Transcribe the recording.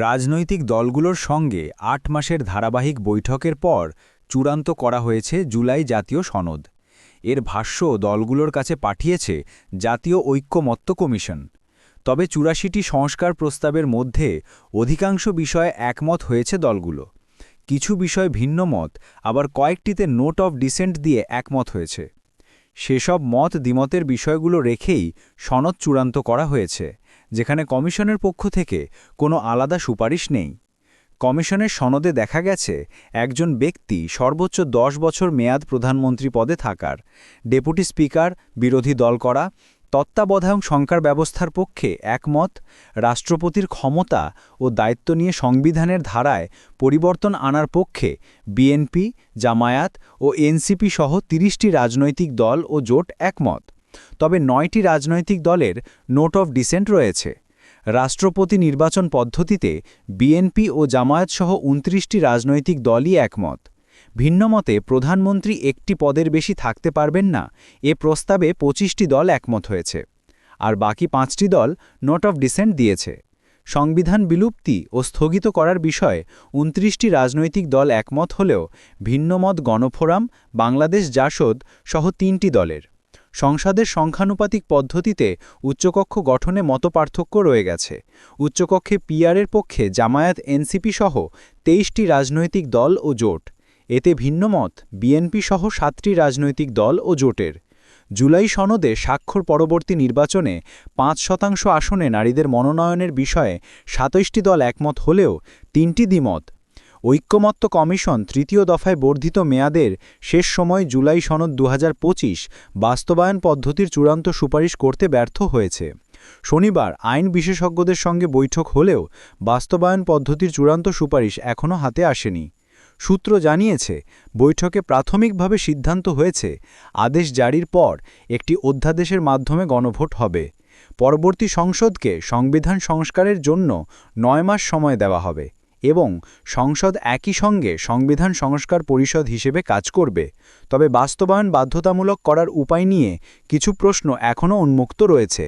রাজনৈতিক দলগুলোর সঙ্গে আট মাসের ধারাবাহিক বৈঠকের পর চূড়ান্ত করা হয়েছে জুলাই জাতীয় সনদ। এর ভাষ্য দলগুলোর কাছে পাঠিয়েছে জাতীয় ঐক্যমত্য কমিশন। তবে চুরাশিটি সংস্কার প্রস্তাবের মধ্যে অধিকাংশ বিষয়ে একমত হয়েছে দলগুলো। কিছু বিষয় ভিন্ন মত, আবার কয়েকটিতে নোট অফ ডিসেন্ট দিয়ে একমত হয়েছে। সেসব মত দ্বিমতের বিষয়গুলো রেখেই সনদ চূড়ান্ত করা হয়েছে। যেখানে কমিশনের পক্ষ থেকে কোনো আলাদা সুপারিশ নেই। কমিশনের সনদে দেখা গেছে, একজন ব্যক্তি সর্বোচ্চ দশ বছর মেয়াদ প্রধানমন্ত্রী পদে থাকার, ডেপুটি স্পিকার, বিরোধী দল করা, তত্ত্বাবধায়ক সংকার ব্যবস্থার পক্ষে একমত, রাষ্ট্রপতির ক্ষমতা ও দায়িত্ব নিয়ে সংবিধানের ধারায় পরিবর্তন আনার পক্ষে বিএনপি, জামায়াত ও এনসিপি সহ তিরিশটি রাজনৈতিক দল ও জোট একমত। তবে নয়টি রাজনৈতিক দলের নোট অফ ডিসেন্ট রয়েছে। রাষ্ট্রপতি নির্বাচন পদ্ধতিতে বিএনপি ও জামায়াতসহ উনত্রিশটি রাজনৈতিক দলই একমত। ভিন্নমতে প্রধানমন্ত্রী একটি পদের বেশি থাকতে পারবেন না, এ প্রস্তাবে পঁচিশটি দল একমত হয়েছে। আর বাকি পাঁচটি দল নোট অফ ডিসেন্ট দিয়েছে। সংবিধান বিলুপ্তি ও স্থগিত করার বিষয়ে উনত্রিশটি রাজনৈতিক দল একমত হলেও ভিন্নমত গণফোরাম, বাংলাদেশ জাসদ সহ তিনটি দলের। সংসদের সংখ্যানুপাতিক পদ্ধতিতে উচ্চকক্ষ গঠনে মতপার্থক্য রয়ে গেছে। উচ্চকক্ষে পিআরের পক্ষে জামায়াত এনসিপি সহ তেইশটি রাজনৈতিক দল ও জোট। এতে ভিন্নমত বিএনপি সহ সাতটি রাজনৈতিক দল ও জোটের। জুলাই সনদে স্বাক্ষর পরবর্তী নির্বাচনে পাঁচ শতাংশ আসনে নারীদের মনোনয়নের বিষয়ে সাতইশটি দল একমত হলেও তিনটি দ্বিমত ঐক্যমত্য কমিশন তৃতীয় দফায় বর্ধিত মেয়াদের শেষ সময় জুলাই সনদ দু হাজার পঁচিশ বাস্তবায়ন পদ্ধতির চূড়ান্ত সুপারিশ করতে ব্যর্থ হয়েছে। শনিবার আইন বিশেষজ্ঞদের সঙ্গে বৈঠক হলেও বাস্তবায়ন পদ্ধতির চূড়ান্ত সুপারিশ এখনও হাতে আসেনি। সূত্র জানিয়েছে, বৈঠকে প্রাথমিকভাবে সিদ্ধান্ত হয়েছে, আদেশ জারির পর একটি অধ্যাদেশের মাধ্যমে গণভোট হবে। পরবর্তী সংসদকে সংবিধান সংস্কারের জন্য নয় মাস সময় দেওয়া হবে। এবং সংসদ একই সঙ্গে সংবিধান সংস্কার পরিষদ হিসেবে কাজ করবে। তবে বাস্তবায়ন বাধ্যতামূলক করার উপায় নিয়ে কিছু প্রশ্ন এখনও উন্মুক্ত রয়েছে।